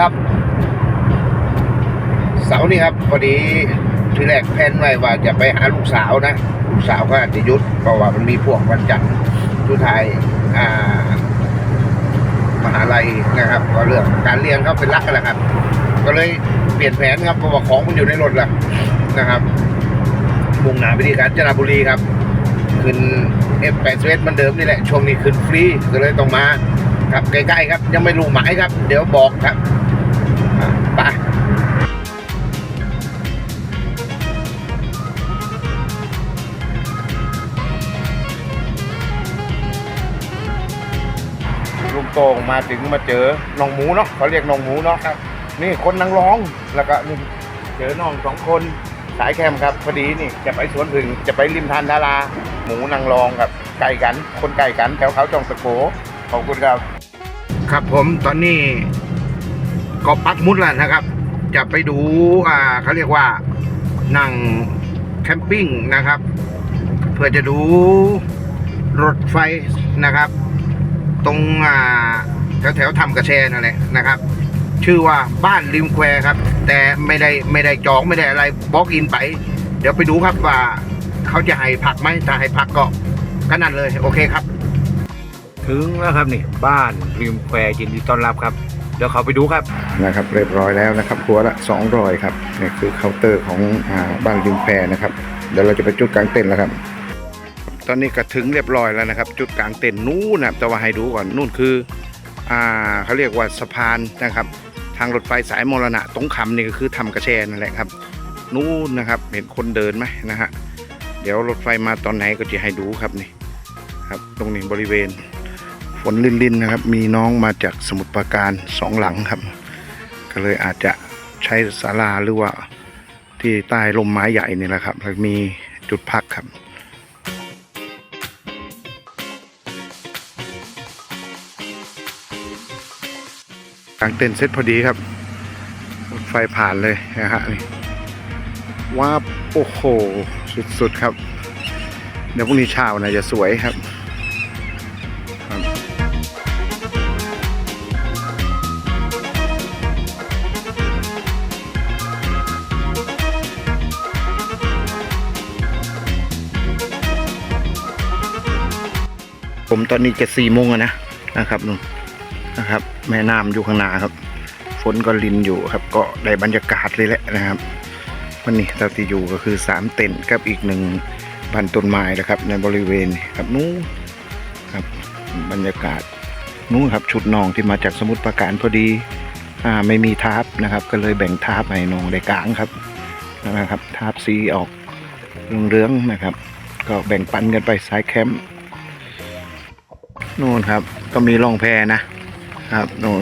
ครับ เสาร์นี้ครับพอดีทีแรกแพนไว้ว่าจะไปหาลูกสาวนะลูกสาวก็อาจจะยุดเพราะว่ามันมีพวกวันจันทร์ทุไทยอ่ามหาลัยนะครับ ก็เรื่องการเรียนเขาเป็นลักกันแหละครับ ก็เลยเปลี่ยนแผนครับเพราะว่าของมันอยู่ในรถล้วนะครับมุ่งหน้าไปที่กาญจนบุรีครับ ขึ้น F81 มันเดิมนี่แหละช่วงนี้ขึ้นฟรีก็เลยต้องมา ครับใกล้ๆครับ ยังไม่รู้หมายครับ เดี๋ยวบอกครับอะไปลุงโตงมาถึงมาเจอน้องหมูเนาะเขาเรียกน้องหมูเนาะครับ นี่คนนางร้องแล้วก็นี่เจอน้องสองคนสายแคมครับพอดีนี่จะไปสวนผึ่งจะไปริมทานดารา หมูนางรองครับไก่กัน คนไก่กันแถวเขาจองตะโกขอบคุณครับ ครับผมตอนนี้ก็ปักหมุดแล้วนะครับ จะไปดูอ่าเขาเรียกว่านั่งแคมปิ้งนะครับ เพื่อจะดูรถไฟนะครับ ตรงอ่าแถวแถวทำกระแชนั่นแหละนะครับ ชื่อว่าบ้านริมแควครับ แต่ไม่ได้ไม่ได้จองไม่ได้อะไรบล็อกอินไป เดี๋ยวไปดูครับว่าเขาจะให้พักไหมถ้าให้พักก็ก็นั่นเลย โอเคครับ ถึงแล้วครับนี่บ้านริมแควยินดีต้อนรับครับ เดี๋ยวเขาไปดูครับนะครับ เรียบร้อยแล้วนะครับครัวละ200ครับนี่คือเคาน์เตอร์ของอาบ้านริมแพนะครับเดี๋ยวเราจะไปจุดกลางเต็นท์แล้วครับ ตอนนี้ก็ถึงเรียบร้อยแล้วนะครับ จุดกลางเต็นท์นู้นนะครับแต่ว่าให้ดูก่อนนู่นคืออ่าเขาเรียกว่าสะพานนะครับ ทางรถไฟสายมรณะตรงคำนี่ก็คือทำกระแชนั่นแหละครับ นู่นนะครับเห็นคนเดินไหมนะฮะเดี๋ยวรถไฟมาตอนไหนก็จะให้ดูครับนี่ครับ ตรงนี้บริเวณ ฝนลินๆนนะครับ มีน้องมาจากสมุทรปราการสองหลังครับ ก็เลยอาจจะใช้ศาลาหรือว่าที่ใต้ลมไม้ใหญ่นี่แหละครับแล้วมีจุดพักครับกลางเต็นท์เสร็จพอดีครับรถไฟผ่านเลยนะฮะนี่ว้าโอ้โห สุดๆครับ เดี๋ยวพรุ่งนี้เช้านะจะสวยครับ ผมตอนนี้จะสี่โมงนะนะครับนู่นนะครับ แม่น้ำอยู่ข้างหน้าครับ ฝนก็ลินอยู่ครับ ก็ได้บรรยากาศเลยแหละนะครับวันนี้เราที่อยู่ก็คือสามเต็นท์กับอีกหนึ่งบันต้นไม้นะครับ ในบริเวณครับนู้นครับบรรยากาศนู้นครับชุดน้องที่มาจากสมุทรปราการพอดีอ่าไม่มีทาร์ปนะครับ ก็เลยแบ่งทาร์ปให้น้องได้กลางครับนะครับทาร์ปสีออกเรืองๆนะครับ ก็แบ่งปันกันไปสายแคมป์ นู่นครับ ก็มีล่องแพนะครับนู่น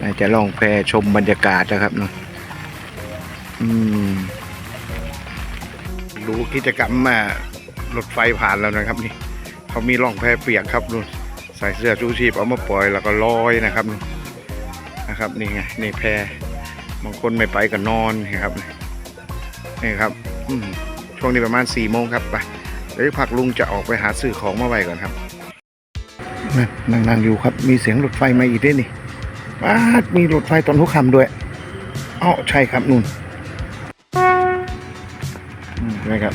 น่าจะล่องแพชมบรรยากาศนะครับนู่นอืมดูกิจกรรมมารถไฟผ่านแล้วนะครับ นี่เขามีล่องแพเปียกครับนู่นใส่เสื้อชูชีพเอามาปล่อยแล้วก็ลอยนะครับนู่นนะครับนี่ไงนี่แพบางคนไม่ไปก็นอนนี่ครับนี่ครับอืมช่วงนี้ประมาณสี่โมงครับไปเดี๋ยวพักลุงจะออกไปหาซื้อของมาไว้ก่อนครับ นั่นนั่งนั่งอยู่ครับ มีเสียงรถไฟมาอีกด้วยนี่ว้ามีรถไฟตอนทุกคำด้วยอ๋อใช่ครับนุ่นอืมนะครับ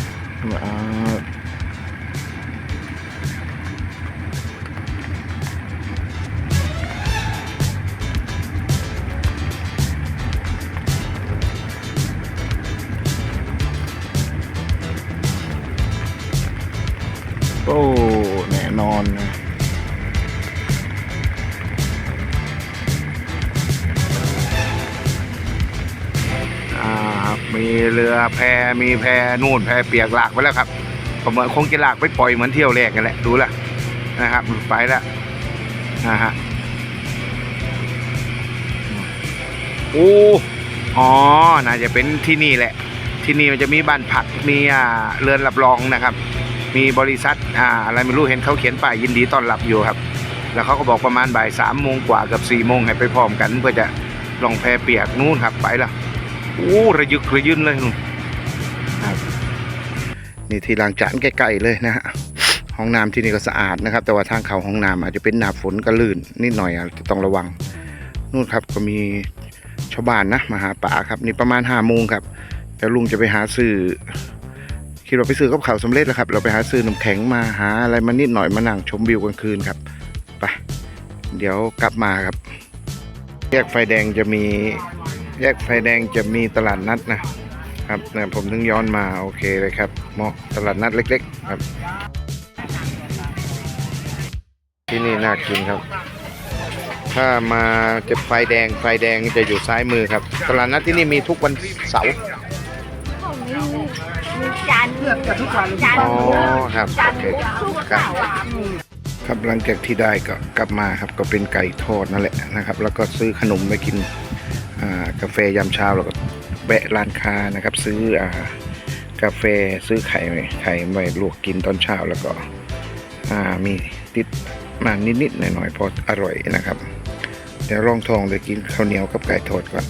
มีเรือแพมีแพนู่นแพเปียกหลากไปแล้วครับผมคงจะหลากไปปล่อยเหมือนเที่ยวแรกกันแหละดูละนะครับไปแล้วนะฮะโอ้อ๋อน่าจะเป็นที่นี่แหละ ที่นี่มันจะมีบ้านพักมีอ่าเรือนรับรองนะครับ มีบริษัทอ่าอะไรไม่รู้เห็นเขาเขียนป้ายยินดีต้อนรับอยู่ครับ แล้วเขาก็บอกประมาณบ่ายสามโมงกว่ากับสี่โมงให้ไปพร้อมกัน เพื่อจะลองแพเปียกนู่นครับไปแล้ว โอ้ระยึกระยืนเลยครับนี่ที่ล้างจานใกล้ๆเลยนะฮะห้องน้ำที่นี่ก็สะอาดนะครับ แต่ว่าทางเข้าห้องน้ำอาจจะเป็นหนาฝนก็ลื่นนิดหน่อยอาจจะต้องระวังนู่นครับก็มีชาวบ้านนะมาหาป่าครับ นี่ประมาณห้าโมงครับแต่ลุงจะไปหาซื้อคิดว่าไปซื้อกับข้าวสำเร็จแล้วครับ เราไปหาซื้อน้ำแข็งมาหาอะไรมานิดหน่อยมานั่งชมวิวกลางคืนครับไปเดี๋ยวกลับมาครับ แยกไฟแดงจะมี แยกไฟแดงจะมีตลาดนัดนะครับเนี่ยผมถึงย้อนมาโอเคเลยครับเหมาะตลาดนัดเล็ก ๆ ครับ ที่นี่น่ากินครับ ถ้ามาจะไฟแดงไฟแดงจะอยู่ซ้ายมือครับ ตลาดนัดที่นี่มีทุกวันเสาร์ของมีมีจันทร์เกือบจะทุกวันจันทอ๋อร์ครับจัโอนทร์เคทุกครับเสาร์อะครับหลังจากที่ได้ก็กลับมาครับก็เป็นไก่ทอดนั่นแหละนะครับ แล้วก็ซื้อขนมไปกินอ่า กาแฟยามเช้าแล้วก็แวะร้านค้านะครับ ซื้ออ่ากาแฟซื้อไข่ไข่ไว้ลวกกินตอนเช้าแล้วก็ามีติดมานิดๆหน่อยๆพออร่อยนะครับ เดี๋ยวลองทองเลยกินข้าวเหนียวกับไก่ทอดก่อน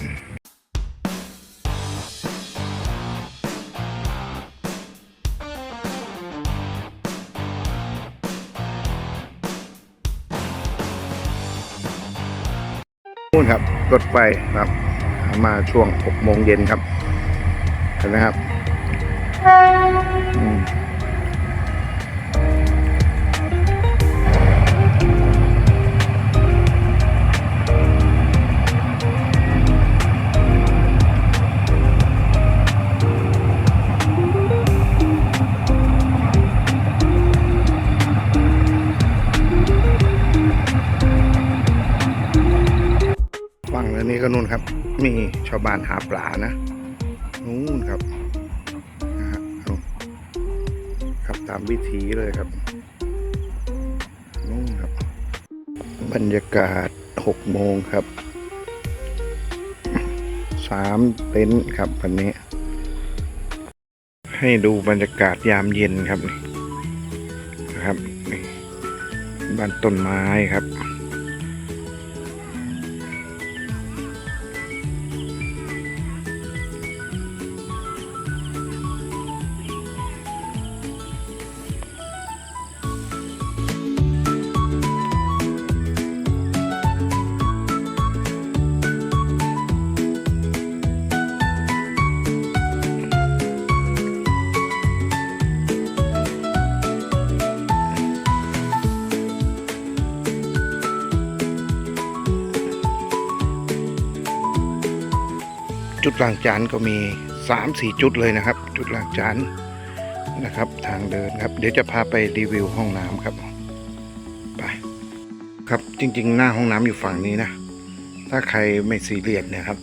นู่นครับ รถไฟครับ มาช่วง6โมงเย็นครับเห็นไหมครับ มีชาวบ้านหาปลานะนู่นครับนะฮะนู่นครับตามวิถีเลยครับนู่นครับ บรรยากาศ6โมงครับสามเต็นท์ครับวันนี้ ให้ดูบรรยากาศยามเย็นครับนี่นะครับนี่บ้านต้นไม้ครับ ล้างจานก็มีสามสี่จุดเลยนะครับ จุดล้างจานนะครับ ทางเดินครับ เดี๋ยวจะพาไปรีวิวห้องน้ำครับไปครับจริง ๆ หน้าห้องน้ำอยู่ฝั่งนี้นะ ถ้าใครไม่ซีเรียสเนี่ยครับ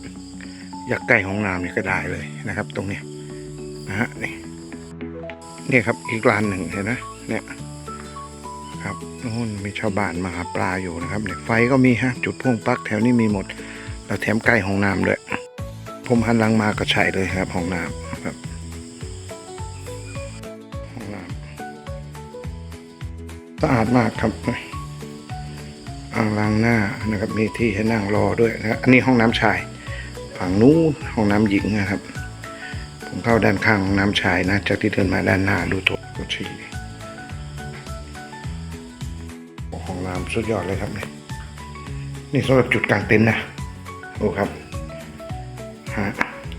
อยากใกล้ห้องน้ำเนี่ยก็ได้เลยนะครับ ตรงเนี้ยนะฮะนี่นี่ครับอีกร้านหนึ่งเห็นไหมเนี่ยครับนู่นมีชาวบ้านมาหาปลาอยู่นะครับเนี่ยไฟก็มีฮะจุดพ่วงปลั๊กแถวนี้มีหมดแล้วแถมใกล้ห้องน้ำด้วย ผมหันหลังมาก็ใช่เลยครับห้องน้ำครับห้องน้ำสะอาดมากครับอ่างล้างหน้านะครับ มีที่ให้นั่งรอด้วยนะครับอันนี้ห้องน้ำชาย ฝั่งนู้นห้องน้ำหญิงนะครับ ผมเข้าด้านข้างห้องน้ำชายนะจากที่เดินมาด้านหน้าดูโถดูชีห้องน้ำสุดยอดเลยครับนี่นี่สำหรับจุดกลางเต็นท์นะโอ้ครับะ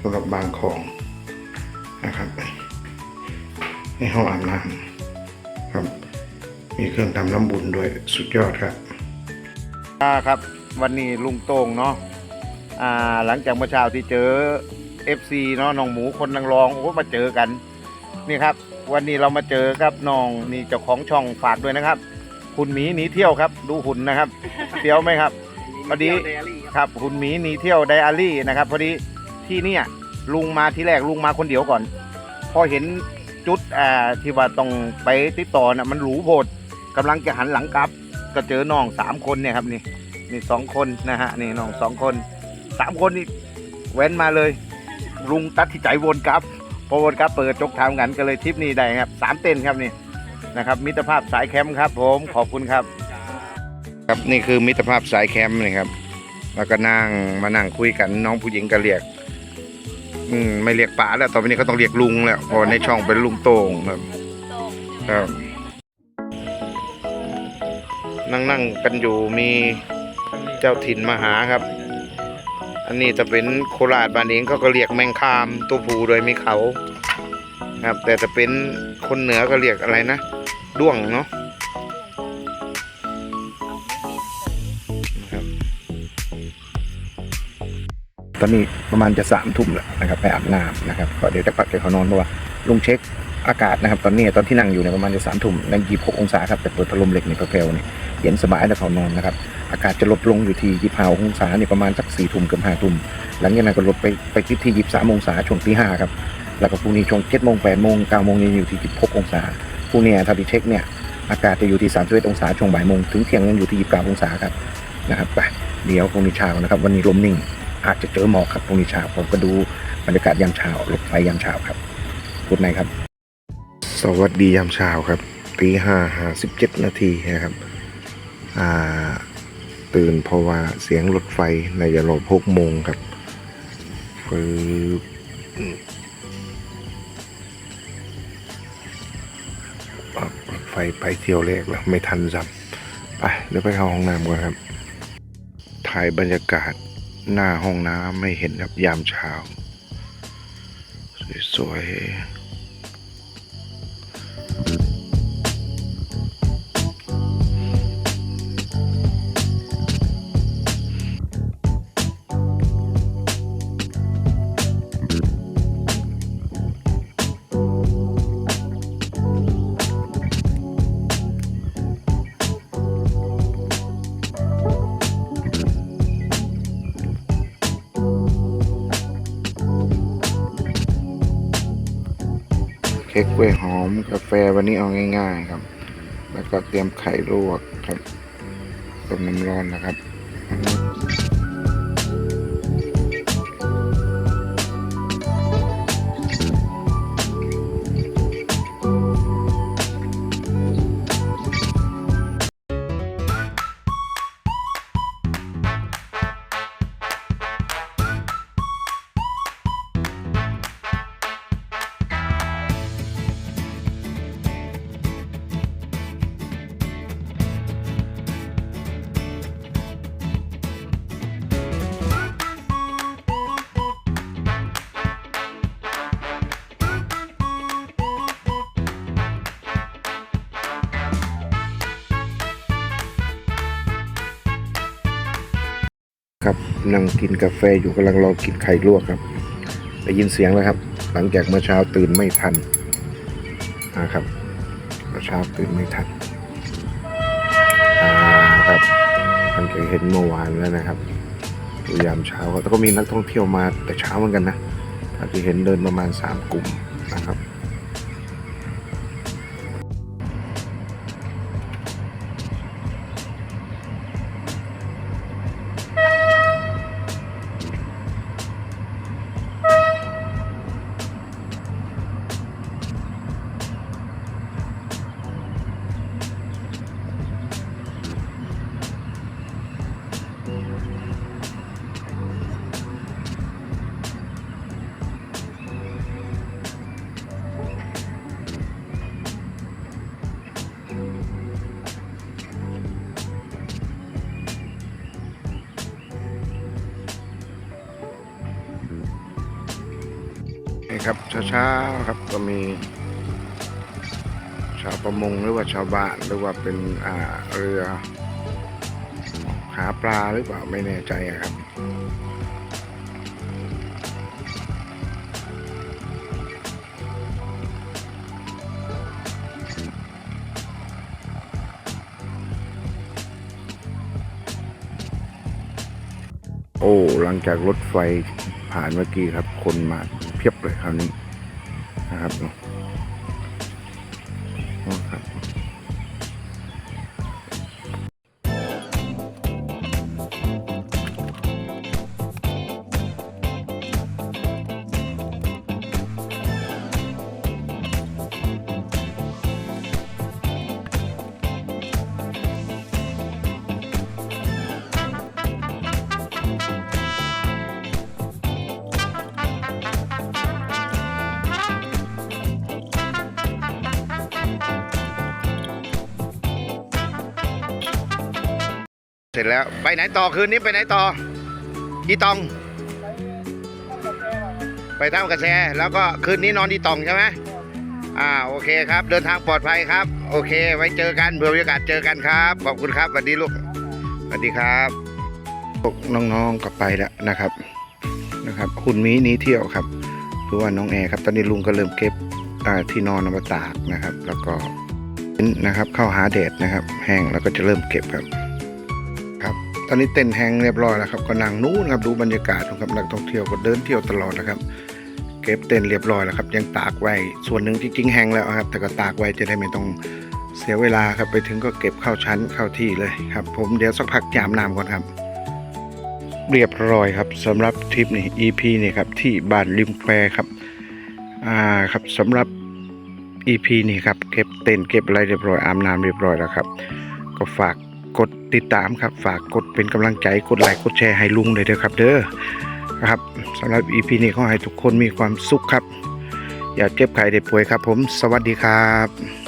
สำหรับบางของนะครับในห้องอาบน้ำครับ มีเครื่องทำน้ำบุญด้วยสุดยอดครับครับ วันนี้ลุงโต้งเนาะอ่าหลังจากเมื่อเช้าที่เจอ FC เนาะน้องหมูคนนางรองโอ้มาเจอกันนี่ครับ วันนี้เรามาเจอครับน้องนี่เจ้าของช่องฝากด้วยนะครับ คุณหมีหนีเที่ยวครับ ดูหุ่นนะครับเที่ยวไหมครับพอดีครับคุณหมีหนีเที่ยวไดอารี่นะครับพอดี ที่เนี่ยลุงมาทีแรกลุงมาคนเดียวก่อน พอเห็นจุดอ่าที่ว่าต้องไปติดต่อน่ะมันหรูโพดกำลังจะหันหลังกลับ ก็เจอน้องสามคนเนี่ยครับนี่นี่สองคนนะฮะนี่น้องสองคนสามคนนี่แว้นมาเลย ลุงตัดที่ใจวนกลับพอวนกลับเปิดจกทางกันก็เลยทริปนี้ได้ครับสามเต้นครับนี่นะครับ มิตรภาพสายแคมป์ครับ ผมขอบคุณครับ ครับนี่คือมิตรภาพสายแคมป์นี่ครับ แล้วก็นั่งมานั่งคุยกันน้องผู้หญิงก็เรียก อืมไม่เรียกป๋าแล้วต่อไปนี้ก็ต้องเรียกลุงแล้วเพราะในช่องเป็นลุงโต่งครับ ครับนั่งกันอยู่มีเจ้าถิ่นมาหาครับ อันนี้จะเป็นโคราชบ้านเองเขาก็เรียกแมงคามตัวผูโดยมีเขา ครับ แต่จะเป็นคนเหนือก็เรียกอะไรนะด้วงเนาะ ตอนนี้ประมาณจะสามทุ่มแล้วนะครับไปอาบน้ำนะครับก็เดี๋ยวจะปักแกเขานอนเพราะว่าลุงเช็คอากาศนะครับ ตอนนี้ตอนที่นั่งอยู่เนี่ยประมาณจะสามทุ่มนั่งยี่หกองศาครับแต่เปิดพัดลมเหล็กในเพลวเนี่ยเย็นสบายแล้วเขานอนนะครับ อากาศจะลดลงอยู่ที่ยี่ห้าองศาเนี่ยประมาณสักสี่ทุ่มเกือบห้าทุ่มหลังจากนั้นก็ลดไปไปที่ที่ยี่สามองศาช่วงตีห้าครับแล้วก็พรุ่งนี้ช่วงเจ็ดโมงแปดโมงเก้าโมงยังอยู่ที่ยี่หกองศาพรุ่งนี้ถ้าที่เช็คเนี่ยอากาศจะอยู่ที่สามสิบเอ็ดองศาช่วงบ่ายโมงถึงเที่ยงยังอยู่ที่ยี่สิบเก้าองศาครับนะครับไปเดี๋ยวพรุ่งนี้เช้านะครับ วันนี้ลมนิ่ง อาจจะเจอหมอกครับพรุ่งนี้เช้าผมก็ดูบรรยากาศยามเช้ารถไฟยามเช้าครับพูดไหนครับ สวัสดียามเช้าครับตีห้าห้าสิบเจ็ดนาทีนะครับอ่าตื่นเพราะว่าเสียงรถไฟในยาโลพกโมงครับฟืบอะรถไฟไปเที่ยวแรกแล้วไม่ทันซ้ำไปเดี๋ยวไปเข้าห้องน้ำก่อนครับ ถ่ายบรรยากาศ หน้าห้องน้ำไม่เห็นครับยามเช้า สวยๆ กกล้วยหอมกาแฟวันนี้เอาง่าย ๆ ครับ แล้วก็เตรียมไข่ลวกครับต้มน้ำร้อนนะครับ ครับนั่งกินกาแฟอยู่กำลังรอกินไข่ลวกครับได้ยินเสียงแล้วครับ หลังจากเมื่อเช้าตื่นไม่ทันนะครับเมื่อเช้าตื่นไม่ทันอ่าครับหลังจากเห็นเมื่อวานแล้วนะครับยามเช้าแล้วก็มีนักท่องเที่ยวมาแต่เช้าเหมือนกันนะถ้าที่เห็นเดินประมาณสามกลุ่ม ครับเช้าๆครับก็มีชาวประมงหรือว่าชาวบ้านหรือว่าเป็นอ่าเรือ หาปลาหรือเปล่าไม่แน่ใจอะครับโอ้ หลังจากรถไฟผ่านเมื่อกี้ครับ คนมา พียบเลยคราวนี้นะครับเนาะครับ จแล้วไปไหนต่อคืนนี้ไปไหนต่ออีตอง ไปท่ากระแชแล้วก็คืนนี้นอนที่ตองใช่ไหมอ่าโอเคครับ เดินทางปลอดภัยครับ โอเค ไว้เจอกันเผื่อมีโอกาสเจอกันครับขอบคุณครับสวัสดีลูกสวัสดีครับพวกน้องๆก็ไปแล้วนะครับนะครับ คุณมีนี้เที่ยวครับหรือว่าน้องแอร์ครับ ตอนนี้ลุงก็เริ่มเก็บที่นอนเอามาตากนะครับ แล้วก็นะครับเข้าหาแดดนะครับ แห้งแล้วก็จะเริ่มเก็บครับ ตอนนี้เต็นแห้งเรียบร้อยแล้วครับก็นั่งนู้นครับดูบรรยากาศครับนักท่องเที่ยวก็เดินเที่ยวตลอดนะครับ เก็บเต็นเรียบร้อยแล้วครับ ยังตากไว้ส่วนหนึ่งจริงๆแห้งแล้วครับ แต่ก็ตากไว้จะได้ไม่ต้องเสียเวลาครับไปถึงก็เก็บเข้าชั้นเข้าที่เลยครับ ผมเดี๋ยวสักพักยามน้ำก่อนครับ เรียบร้อยครับสำหรับทริปนี้ EP นี่ครับที่บ้านริมแควครับอ่าครับสำหรับ EP นี่ครับเก็บเต็นเก็บอะไรเรียบร้อยอาบน้ำเรียบร้อยแล้วครับ ก็ฝาก กดติดตามครับ ฝากกดเป็นกำลังใจกดไลค์กดแชร์ให้ลุงเลยเด้อครับ เด้อครับสำหรับอีพีนี้ขอให้ทุกคนมีความสุขครับ อย่าเจ็บไข้ได้ป่วยครับ ผมสวัสดีครับ